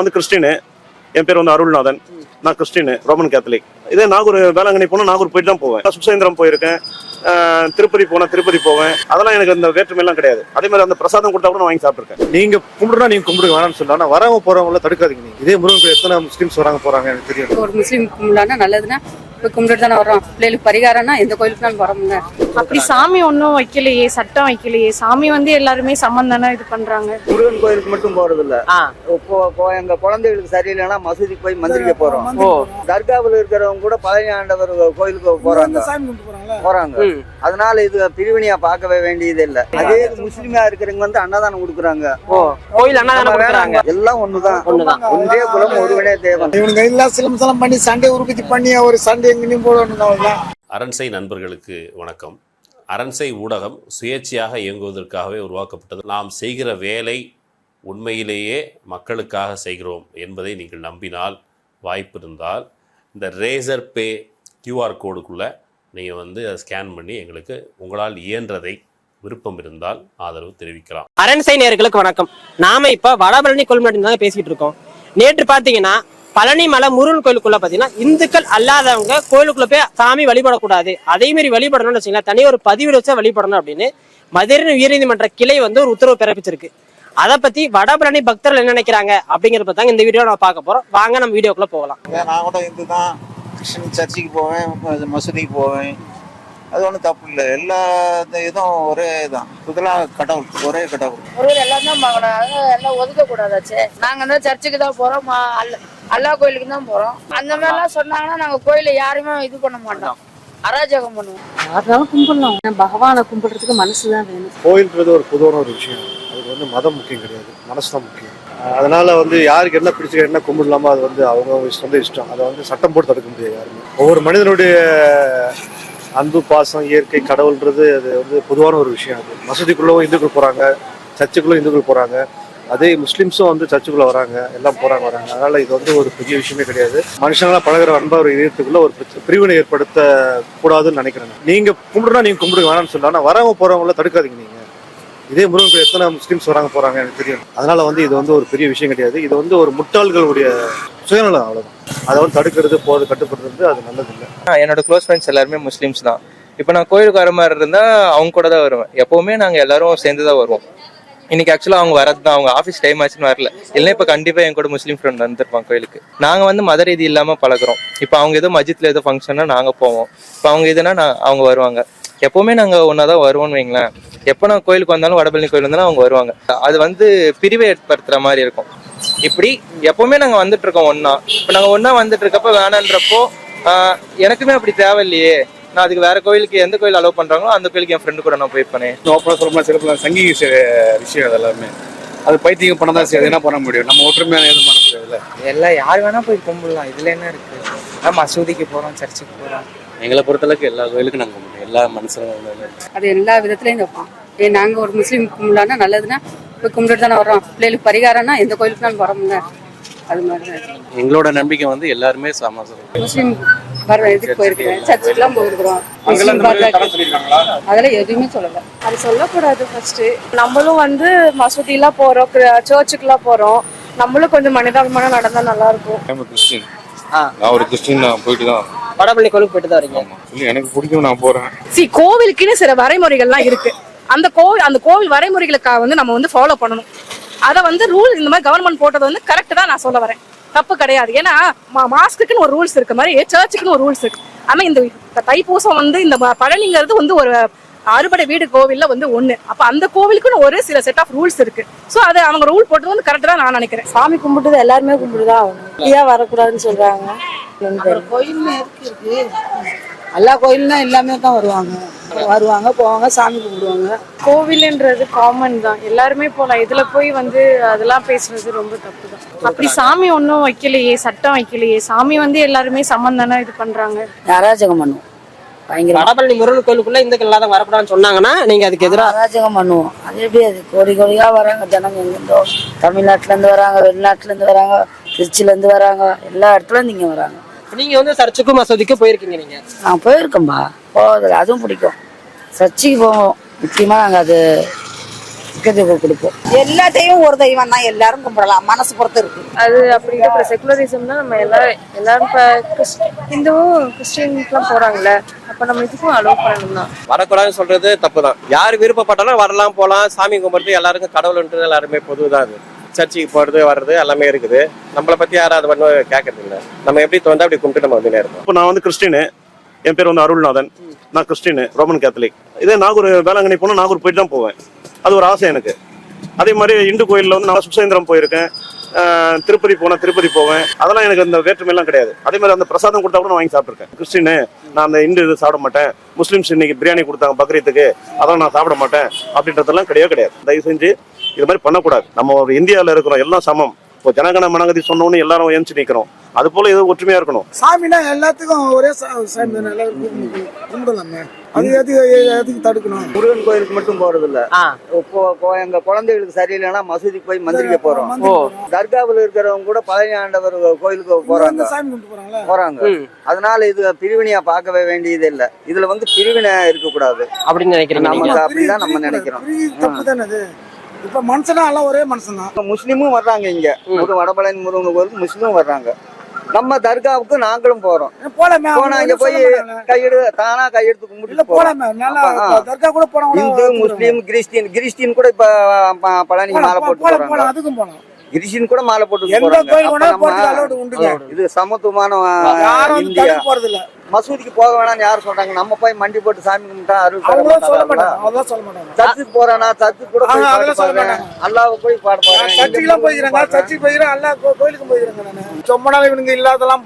வந்து கிறிஸ்டினு என் பேர் வந்து அருள்நாதன். நான் கிறிஸ்டின் ரோமன் கேத்தலிக் இதே நாகூர் வேளாங்கண்ணி போனால் நாகூர் போயிட்டு தான் போவேன். சுசேந்திரம் போயிருக்கேன். திருப்பதி போனால் திருப்பதி போவேன். அதெல்லாம் எனக்கு அந்த வேற்றுமையெல்லாம் கிடையாது. அதே மாதிரி அந்த பிரசாதம் கொடுத்தா கூட நான் வாங்கி சாப்பிட்ருக்கேன் நீங்க கும்பிடுனா நீங்க கும்பிடுங்க. வேணாம்னு சொல்லலாம் ஆனா வரவங்க போறவங்கள தடுக்காதீங்க நீங்க. இதே முருகன் எத்தனை முஸ்லிம்ஸ் வராங்க போறாங்க எனக்கு தெரியும். ஒரு முஸ்லீம் கும்பிடலான்னா நல்லதுன்னா இப்போ கும்பிட்டு தானே வரோம் பிள்ளைகளுக்கு பரிகாரம்னா எந்த கோயிலுக்குனாலும் வரோம்ல அப்படி சாமி ஒன்றும் வைக்கலையே சட்டம் வைக்கலையே. சாமி வந்து எல்லாருமே சமம் தானே இது பண்றாங்க. முருகன் கோயிலுக்கு மட்டும் போறது இல்ல எங்க குழந்தைகளுக்கு சரியில்லைன்னா மசூதிக்கு போய் மந்திரிக்க போறோம். தர்காவில் இருக்கிறவங்க கூட பழனி ஆண்டவர் கோயிலுக்கு போறாங்க. போறாங்க. அதனால இது பிரிவினையா பார்க்கவே வேண்டியது இல்ல. அதே முஸ்லிமா இருக்கிறவங்க வந்து அன்னதானம் கொடுக்குறாங்க. கோயில் அண்ணா நம்ம கொடுக்குறாங்க. வேற எல்லாம் ஒண்ணுதான். ஒண்ணுதான். ஒன்றே குலம் ஒருவனே தேவன். இவனுங்க எல்லாம் சிலம்சலம் பண்ணி சண்டை உற்பத்தி பண்ணி ஒரு சண்டை எங்கேயும் போடணும் அவ்வளவுதான் அரண்சை நண்பர்களுக்கு வணக்கம். அரண்சை ஊடகம் சுயேட்சையாக இயங்குவதற்காகவே உருவாக்கப்பட்டது. நாம் செய்கிற வேலை உண்மையிலேயே மக்களுக்காக செய்கிறோம் என்பதை நீங்கள் நம்பினால் வாய்ப்பு இருந்தால் இந்த ரேசர் பே கியூஆர் கோடுக்குள்ளே நீங்கள் வந்து அதை ஸ்கேன் பண்ணி எங்களுக்கு உங்களால் இயன்றதை விருப்பம் இருந்தால் ஆதரவு தெரிவிக்கலாம். அரண்சை நேர்களுக்கு வணக்கம். நாம இப்ப வடபழனி கொள்முதல் தாங்க பேசிட்டு இருக்கோம். நேற்று பாத்தீங்கன்னா பழனி மலை முருகன் கோயிலுக்குள்ள பாத்தீங்கன்னா இந்துக்கள் அல்லாதவங்க கோயிலுக்குள்ள போய் சாமி வழிபடக்கூடாது. அதே மாதிரி வழிபடணும்னு வச்சுங்களேன் தனி ஒரு பதிவு வச்சா வழிபடணும் அப்படின்னு மதுரை உயர்நீதிமன்ற கிளை வந்து ஒரு உத்தரவு பிறப்பிச்சிருக்கு. அதை பத்தி வடபழனி பக்தர்கள் என்ன நினைக்கிறாங்க அப்படிங்கறத தாங்க இந்த வீடியோ நம்ம பார்க்க போறோம். வாங்க நம்ம வீடியோக்குள்ள போகலாம். நான் கூட இந்து தான் கிறிஸ்டின் சர்ச்சுக்கு போவேன் மசூதிக்கு போவேன். அது ஒன்றும் தப்பு இல்லை. எல்லா இதுவும் ஒரே தான் இதெல்லாம் கடவுள் ஒரே கடவுள். ஒருவர் எல்லாம் தான் எல்லாம் ஒதுக்க கூடாதாச்சே நாங்க வந்து சர்ச்சுக்கு தான் போறோம் மா- அல்ல- கோயிலுக்கு தான் போறோம். அந்த மாதிரிலாம் சொன்னாங்கன்னா நாங்க கோயில யாருமே இது பண்ண மாட்டோம். அராஜகம் பண்ணுவோம். யாருனாலும் கும்பிடலாம் பகவானை கும்பிடுறதுக்கு மனசு தான் வேணும். கோயில்ன்றது ஒரு பொதுவான ஒரு விஷயம். அதுக்கு வந்து மதம் முக்கியம் கிடையாது. மனசு தான் முக்கியம். அதனால வந்து யாருக்கு என்ன பிடிச்சி என்ன கும்பிடலாமோ அது வந்து அவங்க சொந்த இஷ்டம். அதை வந்து சட்டம் போட்டு தடுக்க முடியாது யாருமே. ஒவ்வொரு மனிதனுடைய அன்பு பாசம் இயற்கை கடவுள்ன்றது அது வந்து பொதுவான ஒரு விஷயம் அது. மசூதிக்குள்ளவும் இந்துக்கள் போறாங்க சர்ச்சுக்குள்ள இந்துக்கள் போறாங்க. அதே முஸ்லீம்ஸும் வந்து சர்ச்சுக்குள்ள வராங்க எல்லாம் போறாங்க வராங்க. அதனால இது வந்து ஒரு பெரிய விஷயமே கிடையாது. மனுஷங்களா பழகுற அன்பா ஒரு இதயத்துக்குள்ள ஒரு பிரிவினை ஏற்படுத்த கூடாதுன்னு நினைக்கிறேன் நீங்க கும்பிடுனா நீங்க கும்பிடுங்க வேணாம்னு சொல்லலாம் ஆனா வரவங்க போறவங்கள தடுக்காதீங்க நீங்க. இதே முருகன் கோயில் எத்தனை முஸ்லீம்ஸ் வராங்க போறாங்க எனக்கு தெரியும். அதனால வந்து இது வந்து ஒரு பெரிய விஷயம் கிடையாது. இது வந்து ஒரு முட்டாள்களுடைய சுயநலம் அவ்வளவுதான். அதை வந்து தடுக்கிறது போறது கட்டுப்படுறது அது நல்லது இல்லை என்னோட க்ளோஸ் ஃப்ரெண்ட்ஸ் எல்லாருமே முஸ்லீம்ஸ் தான். இப்போ நான் கோயிலுக்கு வர மாதிரி இருந்தால் அவங்க கூட தான் வருவேன். எப்போவுமே நாங்கள் எல்லாரும் சேர்ந்து தான் வருவோம். இன்னைக்கு ஆக்சுவலாக அவங்க வரது தான். அவங்க ஆஃபீஸ் டைம் ஆச்சுன்னு வரல. இல்லைன்னா இப்போ கண்டிப்பாக என் கூட முஸ்லீம் ஃப்ரெண்ட் வந்திருப்பாங்க கோயிலுக்கு. நாங்கள் வந்து மத ரீதி இல்லாமல் பழகுறோம். இப்போ அவங்க ஏதோ மஜித்தில் ஏதோ ஃபங்க்ஷன்னா நாங்கள் போவோம். இப்போ அவங்க எதுனா நான் அவங்க வருவாங்க. எப்போவுமே நாங்கள் ஒன்றா தான் வருவோம்னு வைங்களேன். எப்போ நான் கோயிலுக்கு வந்தாலும் வடபழனி கோயில் வந்தாலும் அவங்க வருவாங்க. அது வந்து பிரிவை ஏற்படுத்துகிற மாதிரி இருக்கும். இப்படி எப்போவுமே நாங்கள் வந்துட்டு இருக்கோம் ஒன்றா இப்போ நாங்கள் ஒன்றா வந்துட்டு இருக்கப்போ வேணான்றப்போ எனக்குமே அப்படி தேவையில்லையே. நான் அதுக்கு வேற கோயிலுக்கு எந்த கோயில் அலோவ் பண்றாங்களோ அந்த கோயிலுக்கு என் ஃப்ரெண்டு கூட நான் போயிருப்பேனே ஓப்பனாக சொல்ல சிறப்பு. சங்கிக விஷயம் அது எல்லாமே. அது பைத்தியம் பண்ண தான் செய்யாது என்ன பண்ண முடியும்? நம்ம ஒற்றுமையான எதுவும் பண்ண முடியாதுல்ல? எல்லாம் யார் வேணா போய் கும்பிடலாம். இதுல என்ன இருக்கு? மசூதிக்கு போறோம் சர்ச்சுக்கு போறோம். எங்களை பொறுத்தளவுக்கு எல்லா கோயிலுக்கும் நாங்கள் கும்பிடுவோம். எல்லா மனுஷனும் அது எல்லா விதத்துலயும் வைப்போம். ஏன் நாங்க ஒரு முஸ்லீம் கும்பிடலான்னா நல்லதுன்னா இப்போ கும்பிட்டு தானே வரோம் பிள்ளைகளுக்கு பரிகாரம்னா எந்த கோயிலுக்குனாலும் வரோம்ல. அது மாதிரி தான் எங்களோட நம்பிக்கை வந்து எல்லாருமே சம முஸ்லீம் வர இதுக்கு போயிருக்கிறேன் சர்ச்சுக்குலாம் போயிருக்கிறோம். அதெல்லாம் எதுவுமே சொல்லல. அது சொல்லக்கூடாது ஃபர்ஸ்ட் நம்மளும் வந்து மசூதிலாம் போறோம் சர்ச்சுக்குலாம் போறோம். நம்மளும் கொஞ்சம் மனிதாபிமானம் நடந்தா நல்லா இருக்கும் கிறிஸ்டின். நான் ஒரு கிறிஸ்டின் நான் போயிட்டு தான் வடபழனி கோயிலுக்கு போயிட்டு தான் வரீங்க. எனக்கு பிடிக்கும் நான் போறேன். சி கோவிலுக்குன்னு சில வரைமுறைகள்லாம் இருக்கு. அந்த கோவில் அந்த கோவில் வரைமுறைகளுக்காக வந்து நம்ம வந்து ஃபாலோ பண்ணணும். அதை வந்து ரூல் இந்த மாதிரி கவர்மெண்ட் போட்டது வந்து கரெக்ட் தான் நான் சொல்ல வரேன். தப்பு கிடையாது. ஏன்னா மாஸ்க்குன்னு ஒரு ரூல்ஸ் இருக்கு மாதிரி சர்ச்சுக்குன்னு ஒரு ரூல்ஸ் இருக்கு. ஆனா இந்த தைப்பூசம் வந்து இந்த பழனிங்கிறது வந்து ஒரு அறுபடை வீடு கோவில்ல வந்து ஒண்ணு. அப்ப அந்த கோவிலுக்குன்னு ஒரு சில செட் ஆஃப் ரூல்ஸ் இருக்கு. சோ அது அவங்க ரூல் போட்டது வந்து கரெக்ட் தான் நான் நினைக்கிறேன். சாமி கும்பிட்டு எல்லாருமே கும்பிட்டுதான் ஆகணும் ஏன் வரக்கூடாதுன்னு சொல்றாங்க. கோயில் இருக்கு? எல்லா கோயில்னா எல்லாமே தான் வருவாங்க. வருவாங்க போவாங்க சாமி கும்பிடுவாங்க. கோவில்ன்றது காமன் தான். எல்லாருமே போலாம். இதுல போய் வந்து அதெல்லாம் பேசுறது ரொம்ப தப்பு தான் அப்படி சாமி ஒன்றும் வைக்கலையே சட்டம் வைக்கலையே. சாமி வந்து எல்லாருமே சமம் தானே இது பண்றாங்க? அராஜகம் பண்ணுவோம். பயங்கர வடபழனி முருகன் கோயிலுக்குள்ள இந்துக்கள் இல்லாத வரக்கூடாதுன்னு சொன்னாங்கன்னா நீங்க அதுக்கு எதிராக அராஜகம் பண்ணுவோம். அது எப்படி அது? கோடி கோடியா வராங்க ஜனங்க எங்கிருந்தோ தமிழ்நாட்டுல இருந்து வராங்க வெளிநாட்டுல இருந்து வராங்க திருச்சில இருந்து வராங்க எல்லா இடத்துல இருந்து இங்க வராங்க. நீங்க வந்து சர்ச்சுக்கும் மசூதிக்கும் போயிருக்கீங்க நீங்க. நான் போயிருக்கேன்பா. போவதில்ல அதுவும் பிடிக்கும். சர்ச்சுக்கு போவோம். முக்கியமாக நாங்கள் அது முக்கியத்துவம் கொடுப்போம். எல்லா தெய்வம் ஒரு தெய்வம் தான். எல்லாரும் கும்பிடலாம். மனசு பொறுத்து இருக்கு. அது அப்படி இருக்கிற செகுலரிசம் தான் நம்ம எல்லாரும் எல்லாரும் இப்போ ஹிந்துவும் கிறிஸ்டின்ஸ்லாம் போறாங்கல்ல. அப்ப நம்ம இதுக்கும் அலோவ் பண்ணணும் தான். வரக்கூடாதுன்னு சொல்றது தப்பு தான் யார் விருப்பப்பட்டாலும் வரலாம் போகலாம். சாமி கும்பிடுறது எல்லாருக்கும் கடவுள்ன்றது எல்லாருமே பொதுதான் அது. சர்ச்சுக்கு போறது வர்றது எல்லாமே இருக்குது. நம்மளை பத்தி யாரும் அது ஒன்றும் கேட்கறது இல்லை நம்ம எப்படி தோந்தா அப்படி கும்பிட்டு நம்ம வந்துட்டே இருப்போம். இப்போ நான் வந்து கிறிஸ்டினு என் பேர் வந்து அருள்நாதன். நான் கிறிஸ்டின் ரோமன் கேத்தலிக் இதே நாகூர் வேளாங்கண்ணி போனால் நாகூர் போயிட்டு தான் போவேன். அது ஒரு ஆசை எனக்கு. அதே மாதிரி இந்து கோயிலில் வந்து நான் சுசேந்திரம் போயிருக்கேன். திருப்பதி போனால் திருப்பதி போவேன். அதெல்லாம் எனக்கு அந்த வேற்றுமையெல்லாம் கிடையாது. அதே மாதிரி அந்த பிரசாதம் கொடுத்தா கூட நான் வாங்கி சாப்பிட்ருக்கேன் கிறிஸ்டினு நான் அந்த இந்து இது சாப்பிட மாட்டேன். முஸ்லீம்ஸ் இன்னைக்கு பிரியாணி கொடுத்தாங்க பக்ரீத்துக்கு அதெல்லாம் நான் சாப்பிட மாட்டேன். அப்படின்றதெல்லாம் கிடையவே கிடையாது. தயவு செஞ்சு இது மாதிரி பண்ணக்கூடாது. நம்ம ஒரு இந்தியாவில் இருக்கிறோம் எல்லாம் சமம். இப்போ ஜனகண மனகதி சொன்னோன்னு எல்லாரும் ஏஞ்சி நிற்கிறோம் அது போல இது ஒற்றுமையா இருக்கணும். சாமினா எல்லாத்துக்கும் ஒரே சாமி தானே எல்லாருக்கும் கும்பிடலாமே. அது எதுக்கு எதுக்கு தடுக்கணும்? முருகன் கோயிலுக்கு மட்டும் போறது இல்ல எங்க குழந்தைகளுக்கு சரியில்லைன்னா மசூதிக்கு போய் மந்திரிக்க போறோம். தர்காவில் இருக்கிறவங்க கூட பழனி ஆண்டவர் கோயிலுக்கு போறாங்க. போறாங்க. அதனால இது பிரிவினையா பார்க்கவே வேண்டியது இல்ல. இதுல வந்து பிரிவினை இருக்க கூடாது அப்படின்னு நினைக்கிறீங்க நீங்க? நமக்கு அப்படிதான் நம்ம நினைக்கிறோம். தப்பு தானே அது? இப்ப மனுஷனா எல்லாம் ஒரே மனுஷன் தான் முஸ்லீமும் வர்றாங்க இங்க. முருகன் வடபழனி முருகன் கோயிலுக்கு முஸ்லீமும் வர்றாங்க. நம்ம தர்காவுக்கு நாங்களும் போறோம். போலாமே போனா இங்க போய் கையெடு தானா கையெடுத்து கும்பிட்டு போலாமே. தர்கா கூட போனா இந்து முஸ்லீம் கிறிஸ்டின் கிறிஸ்டின் கூட இப்ப ப- பழனிக்கு மாலை போட்டு அதுக்கும் கிறிஸ்டின் கூட மாலை போட்டு இது சமத்துவமான இந்தியா. போறது இல்ல மசூதிக்கு போக வேணாம்னு யார் சொல்றாங்க? நம்ம போய் மண்டி போட்டு சாமி கும்பிட்டா அருள் சொல்ல? மாட்டாங்க. சர்ச்சுக்கு போறானா சர்ச்சுக்கு கூட அல்லாஹ் போய் பாட போறேன் சர்ச்சுக்கெல்லாம் போய்க்கிறாங்க. சர்ச்சுக்கு போய்க்கிறேன். எல்லா கோ- கோயிலுக்கும் போய்க்கிறாங்க நானு. சும்மா நாள் இவனுங்க இல்லாதெல்லாம்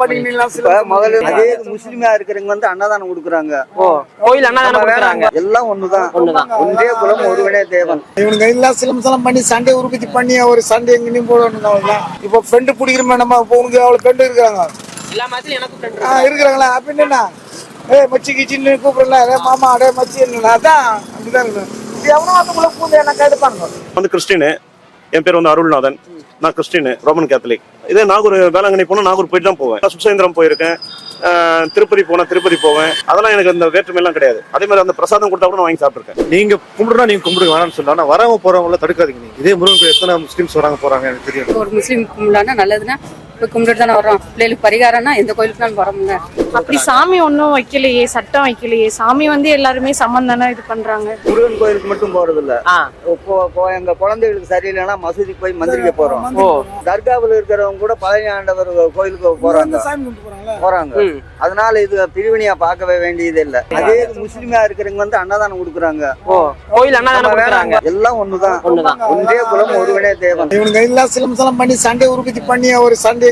சில முதல்ல அதே முஸ்லீமா இருக்கிறவங்க வந்து அன்னதானம் கொடுக்குறாங்க. ஓ கோயில் அண்ணா கொடுக்குறாங்க. எல்லாம் ஒண்ணுதான். ஒன்றே குலம் ஒருவனே தேவன். இவனுங்க எல்லாம் சிலம்சலம் பண்ணி சண்டை உற்பத்தி பண்ணி ஒரு சண்டை எங்கேயும் போடணும் அவ்வளவுதான் இப்போ ஃப்ரெண்டு பிடிக்கிறோமே நம்ம உனக்கு அவ்வளவு ஃப்ரெண்டு இருக்கிறாங்க. எனக்கு. இருக்கிறாங்களா அப்ப என்னண்ணா ஏ மச்சி கிச்சின்னு கூப்பிடல ஏ மாமா அடே மச்சி என்ன அதான் அப்படிதான் இருக்கணும் இது எவனோ அதுக்குள்ள பூந்து என்ன கேட்டுப்பாங்க வந்து கிறிஸ்டினு என் பேர் வந்து அருள்நாதன். நான் கிறிஸ்டினு ரோமன் கேத்தலிக். இதே நாகூர் வேளாங்கண்ணி போனால் நாகூர் போயிட்டு தான் போவேன். சுசேந்திரம் போயிருக்கேன். திருப்பதி போனால் திருப்பதி போவேன். அதெல்லாம் எனக்கு அந்த வேற்றுமையெல்லாம் கிடையாது. அதே மாதிரி அந்த பிரசாதம் கொடுத்தா கூட நான் வாங்கி சாப்பிட்ருக்கேன் நீங்க கும்பிடுறா நீங்க கும்பிடுங்க. வேணாம்னு சொல்லலாம் ஆனா வரவங்க போறவங்கள தடுக்காதீங்க நீங்க. இதே முருகன் எத்தனை முஸ்லீம்ஸ் வராங்க போறாங்க எனக்கு தெரியும். ஒரு முஸ்லீம் கும்பிடலான்னா நல்லதுன்னா போய் கும்பிட்டு தானே வர்றோம். பிள்ளைகளுக்கு பரிகாரம்னா எந்த கோயிலுக்கு நான் வரோம்ல அப்படி சாமி ஒன்றும் வைக்கலையே சட்டம் வைக்கலையே. சாமி வந்து எல்லாருமே சமம் தானே இது பண்றாங்க. முருகன் கோயிலுக்கு மட்டும் போறது இல்ல எங்க குழந்தைகளுக்கு சரியில்லைன்னா மசூதிக்கு போய் மந்திரிக்க போறோம். தர்காவில் இருக்கிறவங்க கூட பழனி ஆண்டவர் கோயிலுக்கு போறாங்க. போறாங்க. அதனால இது பிரிவினையா பார்க்கவே வேண்டியது இல்ல அதே முஸ்லீமா இருக்கிறவங்க வந்து அன்னதானம் கொடுக்குறாங்க. கோயில் கொடுக்குறாங்க. எல்லாம் ஒண்ணுதான். ஒண்ணுதான். ஒன்றே குலம் ஒருவனே தேவன். இவனுங்க எல்லாம் சிலம்சலம் பண்ணி சண்டை உற்பத்தி பண்ணி ஒரு சண்டை